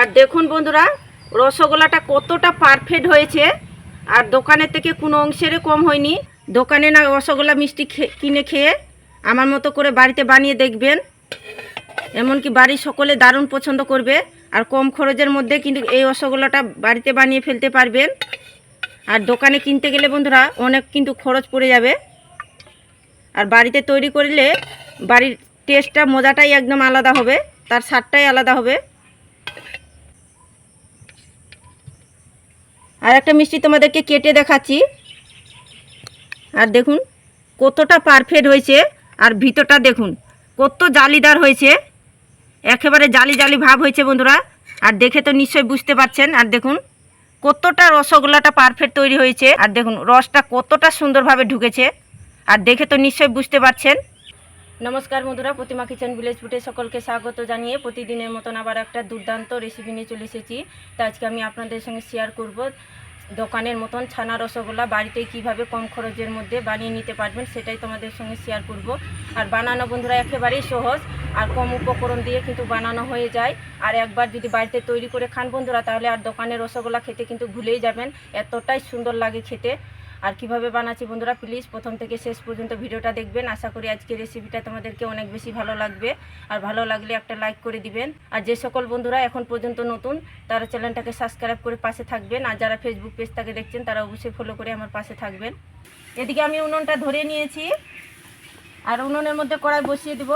আর দেখুন বন্ধুরা, রসগোল্লাটা কতটা পারফেক্ট হয়েছে। আর দোকানের থেকে কোনো অংশেরই কম হয়নি। দোকানে না রসগোল্লা মিষ্টি কিনে খেয়ে আমার মতো করে বাড়িতে বানিয়ে দেখবেন। এমনকি বাড়ির সকলে দারুণ পছন্দ করবে। আর কম খরচের মধ্যে কিন্তু এই রসগোল্লাটা বাড়িতে বানিয়ে ফেলতে পারবেন। আর দোকানে কিনতে গেলে বন্ধুরা, অনেক কিন্তু খরচ পড়ে যাবে। আর বাড়িতে তৈরি করলে বাড়ির টেস্টটা মজাটাই একদম আলাদা হবে। তার স্বাদটাই আলাদা হবে। আর একটা মিষ্টি তোমাদেরকে কেটে দেখাচ্ছি। আর দেখুন, কতটা পারফেক্ট হয়েছে। আর ভিতরটা দেখুন, কত জালিদার হয়েছে। একেবারে জালি জালি ভাব হয়েছে বন্ধুরা। আর দেখে তো নিশ্চয়ই বুঝতে পারছেন। আর দেখুন, কতটা রসগোল্লাটা পারফেক্ট তৈরি হয়েছে। আর দেখুন, রসটা কতটা সুন্দরভাবে ঢুকেছে। আর দেখে তো নিশ্চয়ই বুঝতে পারছেন। নমস্কার বন্ধুরা, প্রতিমা কিচেন ভিলেজ ফুটে সকলকে স্বাগত জানিয়ে প্রতিদিনের মতন আবার একটা দুর্দান্ত রেসিপি নিয়ে চলে এসেছি। তা আজকে আমি আপনাদের সঙ্গে শেয়ার করব দোকানের মতন ছানা রসগোল্লা, বাড়িতে কীভাবে কম খরচের মধ্যে বানিয়ে নিতে পারবেন সেটাই তোমাদের সঙ্গে শেয়ার করব। আর বানানো বন্ধুরা একেবারেই সহজ, আর কম উপকরণ দিয়ে কিন্তু বানানো হয়ে যায়। আর একবার যদি বাড়িতে তৈরি করে খান বন্ধুরা, তাহলে আর দোকানের রসগোল্লা খেতে কিন্তু ভুলেই যাবেন, এতটাই সুন্দর লাগে খেতে। আর কীভাবে বানাচ্ছি বন্ধুরা প্লিজ প্রথম থেকে শেষ পর্যন্ত ভিডিওটা দেখবেন। আশা করি আজকে রেসিপিটা তোমাদেরকে অনেক বেশি ভালো লাগবে। আর ভালো লাগলে একটা লাইক করে দিবেন। আর যে সকল বন্ধুরা এখন পর্যন্ত নতুন, তারা চ্যানেলটাকে সাবস্ক্রাইব করে পাশে থাকবেন। আর যারা ফেসবুক পেজটাকে দেখছেন, তারা অবশ্যই ফলো করে আমার পাশে থাকবেন। এদিকে আমি উনুনটা ধরে নিয়েছি। আর উনুনের মধ্যে কড়াই বসিয়ে দিব।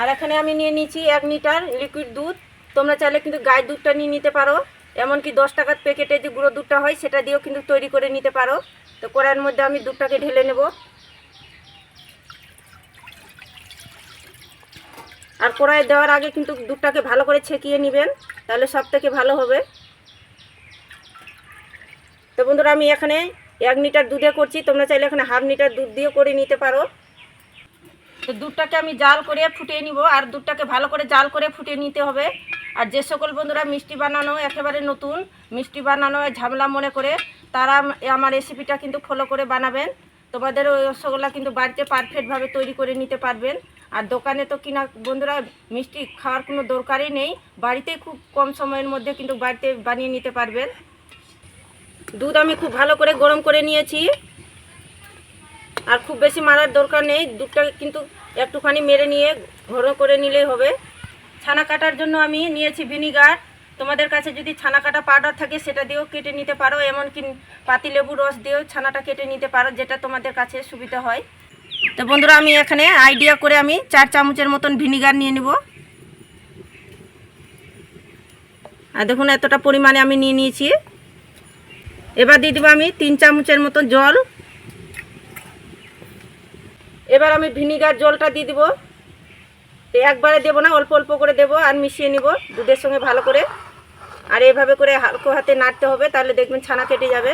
আর এখানে আমি নিয়ে নিয়েছি এক লিটার লিকুইড দুধ। তোমরা চাইলে কিন্তু গায়ের দুধটা নিয়ে নিতে পারো। এমনকি দশ টাকার প্যাকেটে যে গুঁড়ো দুধটা হয়, সেটা দিয়েও কিন্তু তৈরি করে নিতে পারো। তো কড়াইয়ের মধ্যে আমি দুধটাকে ঢেলে নেব। আর কড়াই দেওয়ার আগে কিন্তু দুধটাকে ভালো করে ছেঁকিয়ে নেবেন, তাহলে সব থেকে ভালো হবে। তো বন্ধুরা, আমি এখানে এক লিটার দুধে করছি। তোমরা চাইলে এখানে হাফ লিটার দুধ দিয়ে করে নিতে পারো। তো দুধটাকে আমি জাল করে ফুটিয়ে নিব, আর দুধটাকে ভালো করে জাল করে ফুটিয়ে নিতে হবে। আর যে সকল বন্ধুরা মিষ্টি বানানো একেবারে নতুন, মিষ্টি বানানো ঝামেলা মনে করে, তারা আমার রেসিপিটা কিন্তু ফলো করে বানাবেন। তোমাদের ওই রসগোল্লা কিন্তু বাড়িতে পারফেক্টভাবে তৈরি করে নিতে পারবেন। আর দোকানে তো কিনা বন্ধুরা মিষ্টি খাওয়ার কোনো দরকারই নেই বাড়িতেই খুব কম সময়ের মধ্যে কিন্তু বাড়িতে বানিয়ে নিতে পারবেন। দুধ আমি খুব ভালো করে গরম করে নিয়েছি। আর খুব বেশি মারার দরকার নেই, দুধটা কিন্তু একটুখানি মেরে নিয়ে ঘন করে নিলেই হবে। ছানা কাটার জন্য আমি নিয়েছি ভিনিগার। তোমাদের কাছে যদি ছানা কাটা পাউডার থাকে, সেটা দিয়েও কেটে নিতে পারো। এমনকি পাতিলেবু রস দিয়েও ছানাটা কেটে নিতে পারো, যেটা তোমাদের কাছে সুবিধা হয়। তো বন্ধুরা, আমি এখানে আইডিয়া করে আমি চার চামচের মতন ভিনিগার নিয়ে নিব। আর দেখুন, এতটা পরিমাণে আমি নিয়ে নিয়েছি। এবার দিয়ে দেবো আমি তিন চামচের মতন জল। এবার আমি ভিনিগার জলটা দিয়ে দিব। একবারে দেবো না, অল্প অল্প করে দেবো আর মিশিয়ে নিব দুধের সঙ্গে ভালো করে। আর এভাবে করে হালকো হাতে নাড়তে হবে, তাহলে দেখবেন ছানা কেটে যাবে।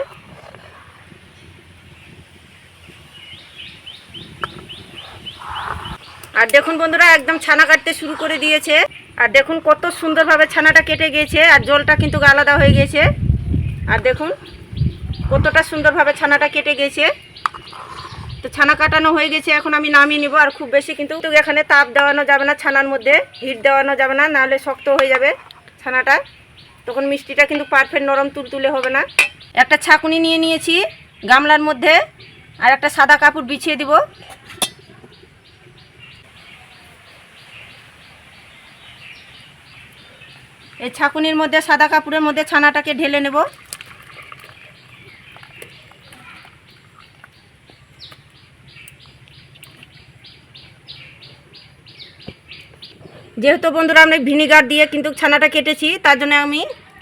আর দেখুন বন্ধুরা, একদম ছানা কাটতে শুরু করে দিয়েছে। আর দেখুন কত সুন্দরভাবে ছানাটা কেটে গিয়েছে, আর জলটা কিন্তু আলাদা হয়ে গেছে আর দেখুন কতটা সুন্দরভাবে ছানাটা কেটে গেছে তো ছানা কাটানো হয়ে গেছে, এখন আমি নামিয়ে নিব আর খুব বেশি কিন্তু এখানে তাপ দেওয়ানো যাবে না, ছানার মধ্যে হিট দেওয়ানো যাবে না, নাহলে শক্ত হয়ে যাবে ছানাটা। তখন মিষ্টিটা কিন্তু পারফেক্ট নরম তুলতুলে হবে না। একটা ছাকুনি নিয়ে নিয়েছি গামলার মধ্যে আর একটা সাদা কাপড় বিছিয়ে দিব। এই ছাকুনির মধ্যে, সাদা কাপড়ের মধ্যে ছানাটাকে ঢেলে নেব। যেহেতু বন্ধুরা আমরা ভিনিগার দিয়ে কিন্তু ছানাটা কেটেছি, তার জন্য আমি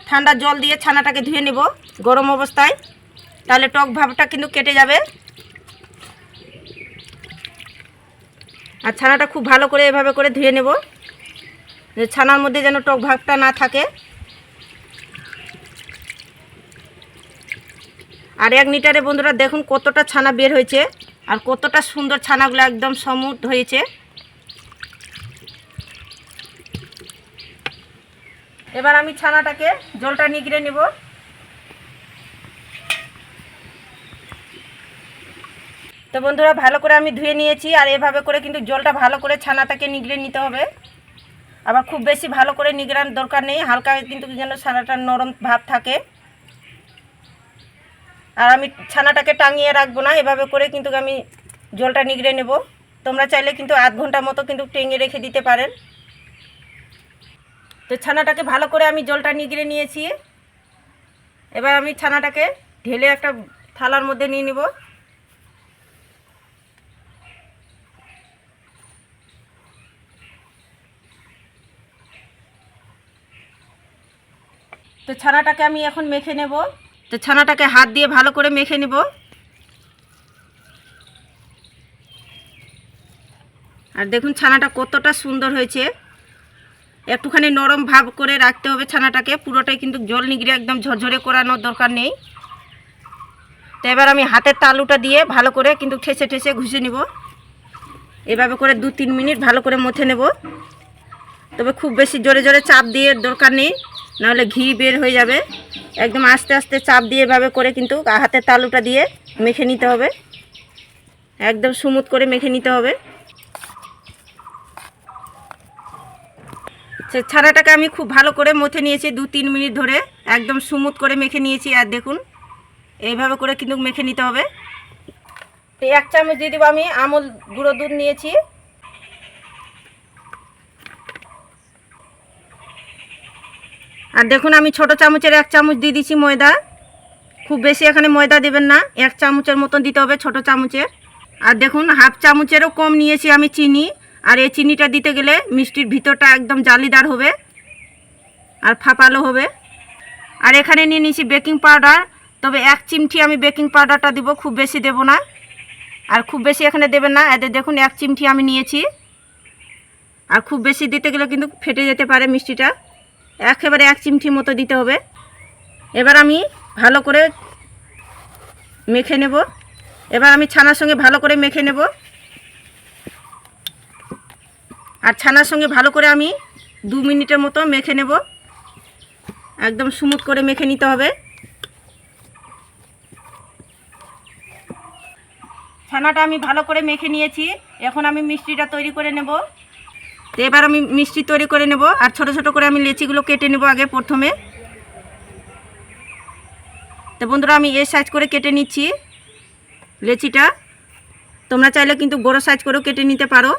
ঠান্ডা জল দিয়ে ছানাটাকে ধুয়ে নেব গরম অবস্থায়। তাহলে টক ভাবটা কিন্তু কেটে যাবে। আর ছানাটা খুব ভালো করে এভাবে করে ধুয়ে নেব, যে ছানার মধ্যে যেন টক ভাবটা না থাকে। আর এক লিটারে বন্ধুরা দেখুন কতটা ছানা বের হয়েছে, আর কতটা সুন্দর ছানাগুলো একদম সমুট হয়েছে। এবার আমি ছানাটাকে জলটা নিগড়ে নেব। তো বন্ধুরা, ভালো করে আমি ধুয়ে নিয়েছি আর এভাবে করে কিন্তু জলটা ভালো করে ছানাটাকে নিগড়ে নিতে হবে। আবার খুব বেশি ভালো করে নিগড়ানোর দরকার নেই, হালকা কিন্তু যেন ছানাটা নরম ভাব থাকে। আর আমি ছানাটাকে টাঙিয়ে রাখব না, এভাবে করে কিন্তু আমি জলটা নিগড়ে নেব। তোমরা চাইলে কিন্তু আধ ঘণ্টা মতো কিন্তু টেঙে রেখে দিতে পারেন। তো ছানাটাকে ভালো করে আমি জলটা নিগড়ে নিয়েছি। এবার আমি ছানাটাকে ঢেলে একটা থালার মধ্যে নিয়ে নেব। তো ছানাটাকে আমি এখন মেখে নেব। তো ছানাটাকে হাত দিয়ে ভালো করে মেখে নেব। আর দেখুন ছানাটা কতটা সুন্দর হয়েছে। একটুখানি নরম ভাব করে রাখতে হবে ছানাটাকে। পুরোটাই কিন্তু জল নিগড়ে একদম ঝরঝরে করানোর দরকার নেই। তো এবার আমি হাতের তালুটা দিয়ে ভালো করে কিন্তু ঠেসে ঠেসে ঘুষে নিব। এভাবে করে দু তিন মিনিট ভালো করে মথে নেব। তবে খুব বেশি জোরে জোরে চাপ দিয়ে দরকার নেই, নাহলে ঘি বের হয়ে যাবে। একদম আস্তে আস্তে চাপ দিয়ে এভাবে করে কিন্তু হাতের তালুটা দিয়ে মেখে নিতে হবে। একদম স্মুথ করে মেখে নিতে হবে। সে ছানাটাকে আমি খুব ভালো করে মথে নিয়েছি দু তিন মিনিট ধরে। একদম স্মুথ করে মেখে নিয়েছি, আর দেখুন, এইভাবে করে কিন্তু মেখে নিতে হবে। তো এক চামচ দিয়ে দেবো আমি আমুল গুঁড়ো দুধ নিয়েছি। আর দেখুন, আমি ছোট চামচের এক চামচ দিয়ে দিচ্ছি ময়দা। খুব বেশি এখানে ময়দা দেবেন না, এক চামচের মতন দিতে হবে ছোট চামচের। আর দেখুন, হাফ চামচেরও কম নিয়েছি আমি চিনি। আর এই চিনিটা দিতে গেলে মিষ্টির ভিতরটা একদম জালিদার হবে আর ফাঁপালো হবে। আর এখানে নিয়ে নিয়েছি বেকিং পাউডার। তবে এক চিমটি আমি বেকিং পাউডারটা দিব, খুব বেশি দেব না। আর খুব বেশি এখানে দেবেন না। এদের দেখুন, এক চিমটি আমি নিয়েছি। আর খুব বেশি দিতে গেলে কিন্তু ফেটে যেতে পারে মিষ্টিটা। একেবারে এক চিমটি মতো দিতে হবে। এবার আমি ভালো করে মেখে নেব। এবার আমি ছানার সঙ্গে ভালো করে মেখে নেব। আর ছানার সঙ্গে ভালো করে আমি দু মিনিটের মতো মেখে নেব। একদম স্মুথ করে মেখে নিতে হবে। ছানাটা আমি ভালো করে মেখে নিয়েছি। এখন আমি মিষ্টিটা তৈরি করে নেব। তো এবার আমি মিষ্টি তৈরি করে নেব আর ছোট ছোট করে আমি লেচিগুলো কেটে নেব আগে প্রথমে। তো বন্ধুরা, আমি এই সাইজ করে কেটে নিচ্ছি লেচিটা। তোমরা চাইলে কিন্তু বড়ো সাইজ করেও কেটে নিতে পারো।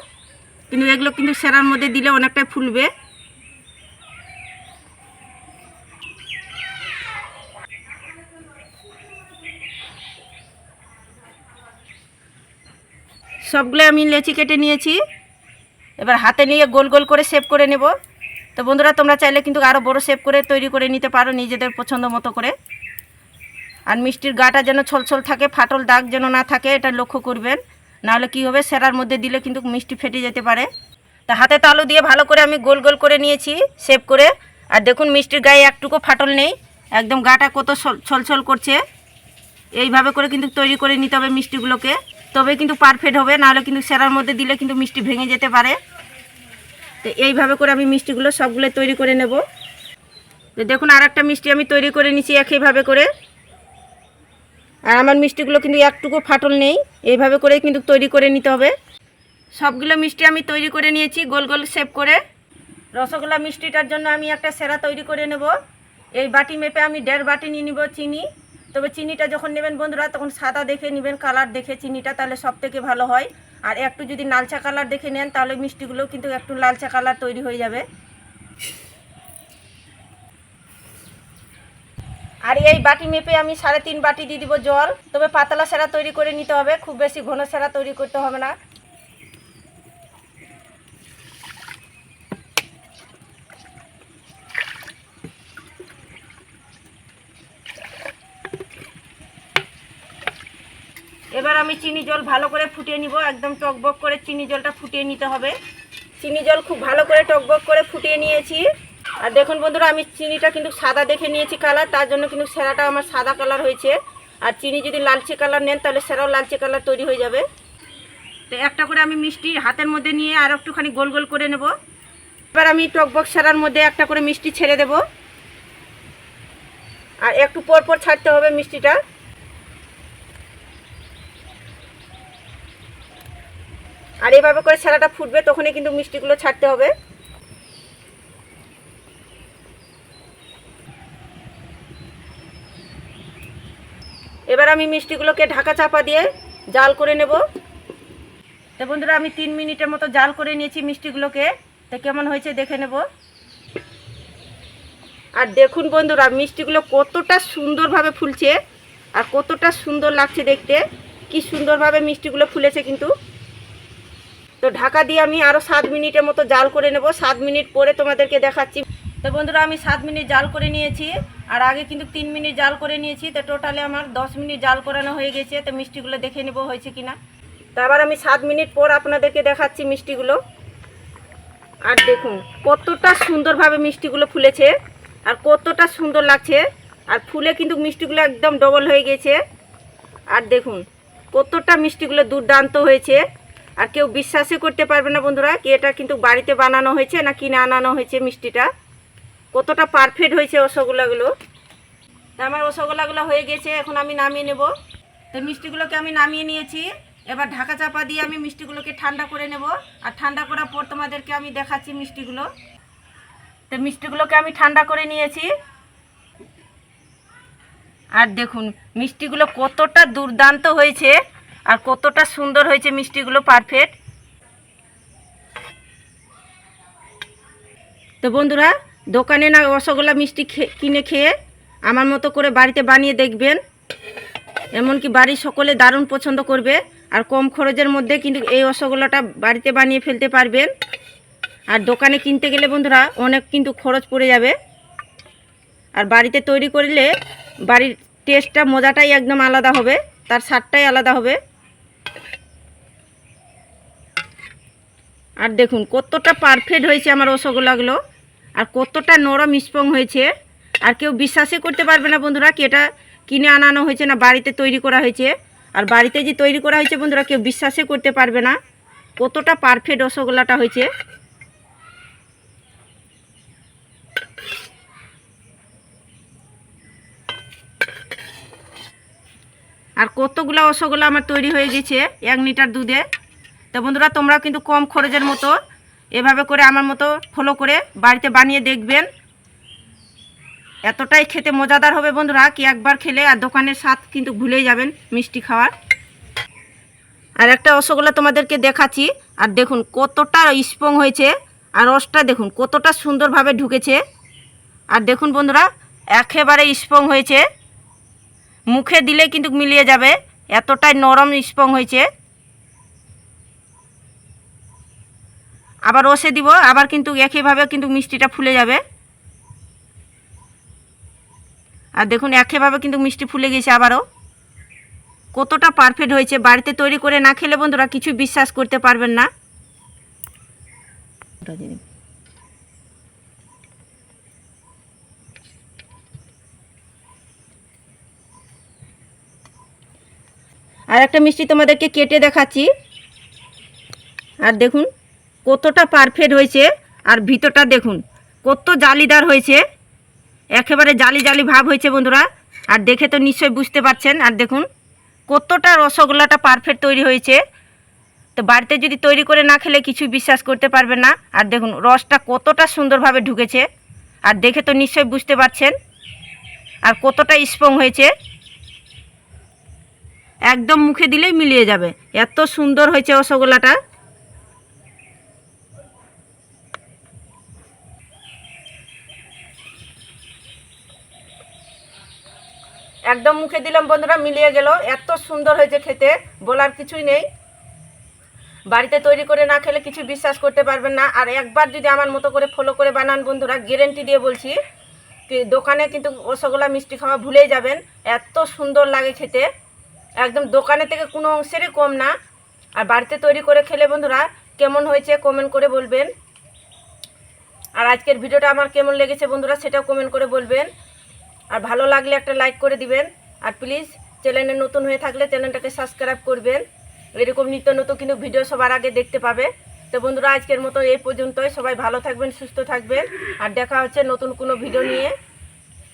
কিন্তু এগুলো কিন্তু সেরার মধ্যে দিলে অনেকটাই ফুলবে। সবগুলো আমি লেচি কেটে নিয়েছি। এবার হাতে নিয়ে গোল গোল করে শেপ করে নেব। তো বন্ধুরা, তোমরা চাইলে কিন্তু আরও বড় শেপ করে তৈরি করে নিতে পারো নিজেদের পছন্দ মতো করে। আর মিষ্টির গাটা যেন ছলছল থাকে, ফাটল দাগ যেন না থাকে, এটা লক্ষ্য করবেন। নাহলে কি হবে? সেরার মধ্যে দিলে কিন্তু মিষ্টি ফেটে যেতে পারে। তা হাতে তালু দিয়ে ভালো করে আমি গোল গোল করে নিয়েছি সেভ করে। আর দেখুন, মিষ্টির গায়ে একটুকু ফাটল নেই। একদম গাটা কত ছল- ছলছল করছে। এইভাবে করে কিন্তু তৈরি করে নিতে হবে মিষ্টিগুলোকে। তবে কিন্তু পারফেক্ট হবে, নাহলে কিন্তু সেরার মধ্যে দিলে কিন্তু মিষ্টি ভেঙে যেতে পারে। তো এইভাবে করে আমি মিষ্টিগুলো সবগুলো তৈরি করে নেব। তো দেখুন আর একটা মিষ্টি আমি তৈরি করে নিচ্ছি একইভাবে করে। আর আমার মিষ্টিগুলো কিন্তু একটুকু ফাটল নেই। এইভাবে করে কিন্তু তৈরি করে নিতে হবে। সবগুলো মিষ্টি আমি তৈরি করে নিয়েছি, গোল গোল শেপ করে। রসগোল্লা মিষ্টিটার জন্য আমি একটা সেরা তৈরি করে নেব। এই বাটি মেপে আমি দেড় বাটি নিয়ে নিব চিনি। তবে চিনিটা যখন নেবেন বন্ধুরা, তখন সাদা দেখে নেবেন, কালার দেখে চিনিটা তাহলে সব থেকে ভালো হয়। আর একটু যদি লালচা কালার দেখে নেন, তাহলে মিষ্টিগুলো কিন্তু একটু লালচা কালার তৈরি হয়ে যাবে। আর এই বাটি মেপে আমি সাড়ে তিন বাটি দিয়ে দিব জল। তবে পাতলা সেরা তৈরি করে নিতে হবে, খুব বেশি ঘন সেরা তৈরি করতে হবে না। এবার আমি চিনি জল ভালো করে ফুটিয়ে নিব, একদম টকবক করে চিনি জলটা ফুটিয়ে নিতে হবে। চিনি জল খুব ভালো করে টকবক করে ফুটিয়ে নিয়েছি। আর দেখুন বন্ধুরা, আমি চিনিটা কিন্তু সাদা দেখে নিয়েছি কালার, তার জন্য কিন্তু সেরাটা আমার সাদা কালার হয়েছে। আর চিনি যদি লালচে কালার নেন, তাহলে সেরাও লালচে কালার তৈরি হয়ে যাবে। তো একটা করে আমি মিষ্টি হাতের মধ্যে নিয়ে আর একটুখানি গোল গোল করে নেব। এবার আমি টকবক সেরার মধ্যে একটা করে মিষ্টি ছেড়ে দেব। আর একটু পর পর ছাড়তে হবে মিষ্টিটা। আর এভাবে করে ছেলাটা ফুটবে, তখনই কিন্তু মিষ্টিগুলো ছাড়তে হবে। এবার আমি মিষ্টিগুলোকে ঢাকা চাপা দিয়ে জাল করে নেব। তো বন্ধুরা, আমি তিন মিনিটের মতো জাল করে নিয়েছি মিষ্টিগুলোকে। তো কেমন হয়েছে দেখে নেব। আর দেখুন বন্ধুরা, মিষ্টিগুলো কতটা সুন্দরভাবে ফুলছে আর কতটা সুন্দর লাগছে দেখতে। কি সুন্দরভাবে মিষ্টিগুলো ফুলেছে কিন্তু। তো ঢাকা দিয়ে আমি আরও সাত মিনিটের মতো জাল করে নেব। সাত মিনিট পরে তোমাদেরকে দেখাচ্ছি। তো বন্ধুরা, আমি সাত মিনিট জাল করে নিয়েছি, আর আগে কিন্তু তিন মিনিট জাল করে নিয়েছি, তো টোটালে আমার দশ মিনিট জাল করানো হয়ে গেছে, তো মিষ্টিগুলো দেখে নেব হয়েছে কিনা। তো আবার আমি সাত মিনিট পর আপনাদেরকে দেখাচ্ছি মিষ্টিগুলো। আর দেখুন, কতটা সুন্দরভাবে মিষ্টিগুলো ফুলেছে, আর কতটা সুন্দর লাগছে, আর ফুলে কিন্তু মিষ্টিগুলো একদম ডবল হয়ে গেছে। আর দেখুন, কতটা মিষ্টিগুলো দুর্দান্ত হয়েছে, আর কেউ বিশ্বাসই করতে পারবে না বন্ধুরা, কি এটা কিন্তু বাড়িতে বানানো হয়েছে না কিনে আনানো হয়েছে মিষ্টিটা। কতটা পারফেক্ট হয়েছে রসগোল্লাগুলো আমার রসগোল্লাগুলো হয়ে গেছে, এখন আমি নামিয়ে নেব। তো মিষ্টিগুলোকে আমি নামিয়ে নিয়েছি। এবার ঢাকা চাপা দিয়ে আমি মিষ্টিগুলোকে ঠান্ডা করে নেব। আর ঠান্ডা করার পর তোমাদেরকে আমি দেখাচ্ছি মিষ্টিগুলো। তো মিষ্টিগুলোকে আমি ঠান্ডা করে নিয়েছি। আর দেখুন, মিষ্টিগুলো কতটা দুর্দান্ত হয়েছে আর কতটা সুন্দর হয়েছে মিষ্টিগুলো পারফেক্ট তো বন্ধুরা দোকানে না রসগোল্লা মিষ্টি কিনে খেয়ে আমার মতো করে বাড়িতে বানিয়ে দেখবেন। এমনকি বাড়ির সকলে দারুণ পছন্দ করবে আর কম খরচের মধ্যে কিন্তু এই রসগোল্লাটা বাড়িতে বানিয়ে ফেলতে পারবেন। আর দোকানে কিনতে গেলে বন্ধুরা অনেক কিন্তু খরচ পড়ে যাবে। আর বাড়িতে তৈরি করলে বাড়ির টেস্টটা, মজাটাই একদম আলাদা হবে, তার স্বাদটাই আলাদা হবে। আর দেখুন কতটা পারফেক্ট হয়েছে আমার রসগোল্লাগুলো। আর কতটা নরম স্পং হয়েছে, আর কেউ বিশ্বাসই করতে পারবে না বন্ধুরা কি এটা কিনে আনানো হয়েছে না বাড়িতে তৈরি করা হয়েছে। আর বাড়িতে যে তৈরি করা হয়েছে বন্ধুরা কেউ বিশ্বাসই করতে পারবে না। কতটা পারফেক্ট রসগোল্লাটা হয়েছে। আর কতগুলো রসগোল্লা আমার তৈরি হয়ে গেছে, এক লিটার দুধে। তো বন্ধুরা তোমরা কিন্তু কম খরচের মতো এভাবে করে আমার মতো ফলো করে বাড়িতে বানিয়ে দেখবেন। এতটাই খেতে মজাদার হবে বন্ধুরা, কি একবার খেলে আর দোকানের স্বাদ কিন্তু ভুলেই যাবেন মিষ্টি খাওয়ার। আর একটা রসগোল্লা তোমাদেরকে দেখাচ্ছি, আর দেখুন কতটা স্পং হয়েছে, আর রসটা দেখুন কতটা সুন্দরভাবে ঢুকেছে। আর দেখুন বন্ধুরা, একেবারে স্পং হয়েছে। মুখে দিলে কিন্তু মিলিয়ে যাবে, এতটাই নরম স্পং হয়েছে। আবার রসে দিব, আবার কিন্তু একইভাবে কিন্তু মিষ্টিটা ফুলে যাবে। আর দেখুন, একইভাবে কিন্তু মিষ্টি ফুলে গেছে আবারও। কতটা পারফেক্ট হয়েছে, বাড়িতে তৈরি করে না খেলে বন্ধুরা কিছু বিশ্বাস করতে পারবেন না। আর একটা মিষ্টি তোমাদেরকে কেটে দেখাচ্ছি। আর দেখুন কতটা পারফেক্ট হয়েছে, আর ভিতরটা দেখুন, কত জালিদার হয়েছে। একেবারে জালি জালি ভাব হয়েছে বন্ধুরা, আর দেখে তো নিশ্চয়ই বুঝতে পারছেন। আর দেখুন, কতটা রসগোল্লাটা পারফেক্ট তৈরি হয়েছে। তো বাড়িতে যদি তৈরি করে না খেলে কিছু বিশ্বাস করতে পারবে না। আর দেখুন, রসটা কতটা সুন্দরভাবে ঢুকেছে। আর দেখে তো নিশ্চয়ই বুঝতে পারছেন। আর কতটা স্পং হয়েছে। একদম মুখে দিলেই মিলিয়ে যাবে। এত সুন্দর হয়েছে রসগোল্লাটা। একদম মুখে দিলাম বন্ধুরা, মিলিয়ে গেল। এত সুন্দর হয়েছে খেতে, বলার কিছুই নেই। বাড়িতে তৈরি করে না খেলে কিছু বিশ্বাস করতে পারবেন না। আর একবার যদি আমার মতো করে ফলো করে বানান বন্ধুরা গ্যারেন্টি দিয়ে বলছি দোকানে কিন্তু রসগোল্লা, মিষ্টি খাওয়া ভুলেই যাবেন। এত সুন্দর লাগে খেতে। একদম দোকানে থেকে কোনো অংশেরই কম না। আর বাড়িতে তৈরি করে খেলে বন্ধুরা, কেমন হয়েছে কমেন্ট করে বলবেন। আর আজকের ভিডিওটা আমার কেমন লেগেছে বন্ধুরা, সেটাও কমেন্ট করে বলবেন। আর ভালো লাগলে একটা লাইক করে দিবেন। আর প্লিজ চ্যানেলে নতুন হয়ে থাকলে চ্যানেলটাকে সাবস্ক্রাইব করবেন। এরকম নিত্য নতুন কিন্তু ভিডিও সবার আগে দেখতে পাবে। তো বন্ধুরা, আজকের মতো এই পর্যন্তই। সবাই ভালো থাকবেন, সুস্থ থাকবেন। আর দেখা হচ্ছে নতুন কোনো ভিডিও নিয়ে।